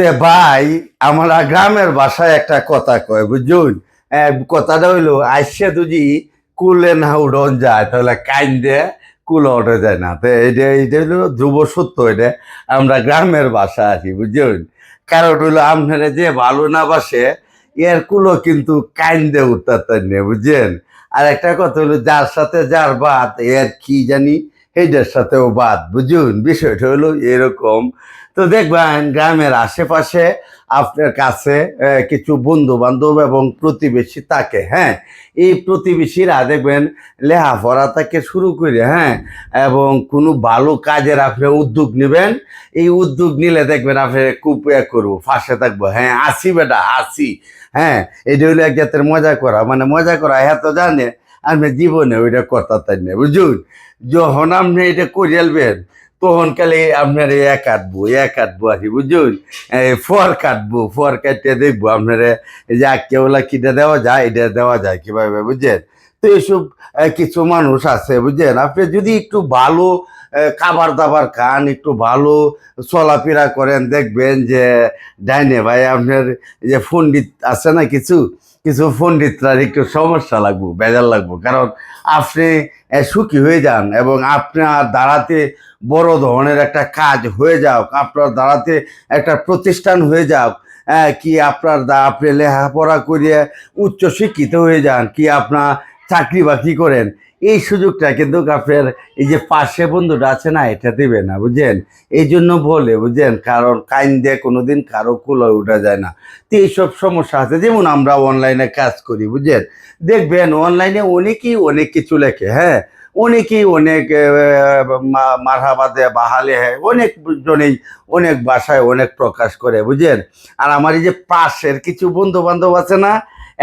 তে ভাই, আমরা গ্রামের ভাষায় একটা কথা কয়, বুঝুন? কথাটা হইল, আইসে যদি কুলে না উড়ন যায়, তাহলে কাইন্দে কুলে উঠে যায় না। তো এটা এটা হইল ধ্রুব সত্য এটা, আমরা গ্রামের ভাষা আছি, বুঝুন? কারণ হইল, আপনারা যে ভালো না বাসে, এর কুলো কিন্তু কাইন্দে উঠতে নেই বুঝছেন আর একটা কথা হলো যার সাথে যার বাদ, এর কি জানি এইটার সাথেও বাদ, বুঝুন? বিষয়টা হলো এরকম। তো দেখবেন গ্রামের আশেপাশে আপনার কাছে কিছু বন্ধু বান্ধব এবং প্রতিবেশী থাকে হ্যাঁ? এই প্রতিবেশীরা দেখবেন লেখাপড়া থেকে শুরু করে হ্যাঁ? এবং কোনো ভালো কাজের আপনি উদ্যোগ নেবেন, এই উদ্যোগ নিলে দেখবেন আপনি খুব ইয়ে করব, ফাঁসে থাকব হ্যাঁ? আসি বেটা আসি হ্যাঁ? এটা হলো এক জাতের মজা করা মানে মজা করা হ্যাঁ তো জানে আপনি জীবনে ওইটা করতে তাই না, বুঝুন? যখন আপনি এটা করে আলবেন তখন কালে আপনার এ কাটবো এ কাটবো আর বুঝুন ফর কাটবো ফর কাটতে দেখব আপনার। যে কেওলা কিটা দেওয়া যায়, এটা দেওয়া যায় কীভাবে, বুঝছেন? তো এইসব কিছু মানুষ আছে, বুঝছেন? আপনি যদি একটু ভালো খাবার দাবার খান, একটু ভালো চলাফেরা করেন, দেখবেন যে ডাইনে ভাই আপনার যে পণ্ডিত আছে না কিছু কিছু পণ্ডিতরা একটু সমস্যা লাগবো বেজার লাগবো। কারণ আপনি সুখী হয়ে যান এবং আপনার দাঁড়াতে বড় ধরনের একটা কাজ হয়ে যাও আপনার দাঁড়াতে একটা প্রতিষ্ঠান হয়ে যাও আহ, কি আপনার আপনি লেখাপড়া করিয়ে উচ্চ শিক্ষিত হয়ে যান কি আপনার চাকরি বাকরি করেন, এই সুযোগটা কিন্তু আপনার এই যে পাশে বন্ধুটা আছে না, এটা দেবে না, বুঝছেন? এই জন্য বলে, বুঝছেন? কারণ কাইন দিয়ে কোনোদিন কারও কুলোয় উঠা যায় না। তো এইসব সমস্যা আছে, যেমন আমরা অনলাইনে কাজ করি, বুঝছেন? দেখবেন অনলাইনে অনেকেই অনেক কিছু লেখে হ্যাঁ? অনেকেই অনেক মারহাবাদে বাহালে হ্যাঁ? অনেক জনেই অনেক ভাষায় অনেক প্রকাশ করে, বুঝছেন? আর আমার এই যে পাশের কিছু বন্ধু বান্ধব আছে না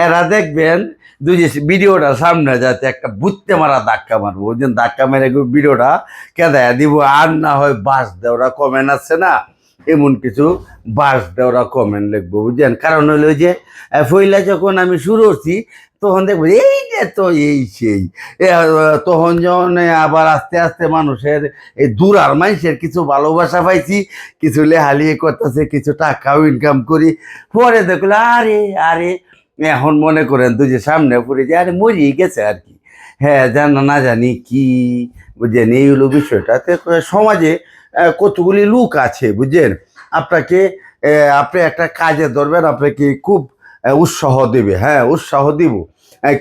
এরা দেখবেন, দুই যে ভিডিওটা সামনে যাতে একটা বুঝতে মারা ধাক্কা মারবো বুঝছেন ধাক্কা মেরে ভিডিওটা কেদায় দিব, আর না হয় বাস দেওয়া কমেন্ট আছে না, এমন কিছু বাস দেওয়া কমেন্ট লিখব বুঝছেন কারণ হলো যে পয়লা যখন আমি শুরু করছি, তখন দেখব এই যে তো এই সেই তখন যখন আবার আস্তে আস্তে মানুষের এই দূরার মানুষের কিছু ভালোবাসা পাইছি, কিছু লেহালিয়ে করতেছে, কিছু টাকাও ইনকাম করি, পরে দেখল আরে আরে এখন মনে করেন তুই যে সামনে পড়ে যে আরে মরিয়ে গেছে আর কি। হ্যাঁ জানা না জানি কি বুঝছেন এই হলো বিষয়টা। সমাজে কতগুলি লোক আছে বুঝছেন আপনাকে আপনি একটা কাজে ধরবেন, আপনাকে খুব উৎসাহ দেবে। হ্যাঁ উৎসাহ দিব।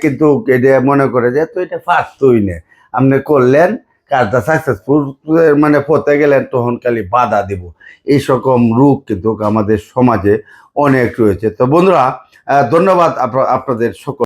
কিন্তু এটা মনে করে যে, তো এটা পারতই না। আপনি করলেন কাজটা সাকসেসফুল মানে পথে গেলেন তখন খালি বাধা দিব। এই সকম রূপ কিন্তু আমাদের সমাজে অনেক রয়েছে। তো বন্ধুরা ধন্যবাদ আপনা- আপনাদের সকল